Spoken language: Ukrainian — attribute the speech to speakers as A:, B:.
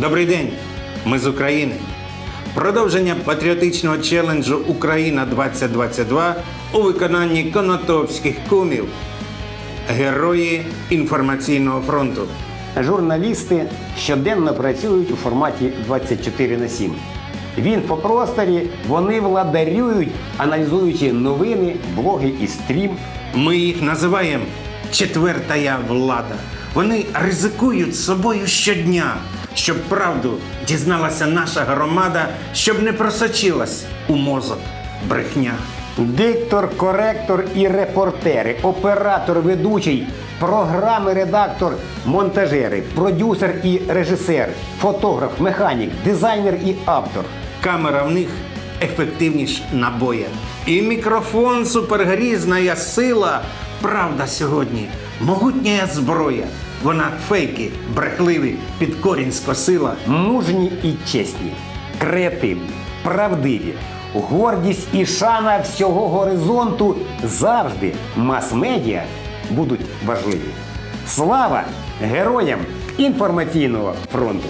A: Добрий день, ми з України. Продовження патріотичного челенджу Україна 2022 у виконанні конотопських кумів. Герої інформаційного фронту.
B: Журналісти щоденно працюють у форматі 24 на 7. В інфопросторі вони владарюють, аналізуючи новини, блоги і стрім.
A: Ми їх називаємо четвертая влада. Вони ризикують собою щодня, щоб правду дізналася наша громада, щоб не просочилась у мозок брехня.
B: Диктор, коректор і репортери, оператор, ведучий, програми, редактор, монтажери, продюсер і режисер, фотограф, механік, дизайнер і автор.
A: Камера в них ефективніш набоя. І мікрофон супергрізна сила. Правда сьогодні могутня зброя. Вона фейки, брехливі, під корінь скосила.
B: Мужні і чесні, креативні, правдиві, гордість і шана всього горизонту завжди мас-медіа будуть важливі. Слава героям інформаційного фронту!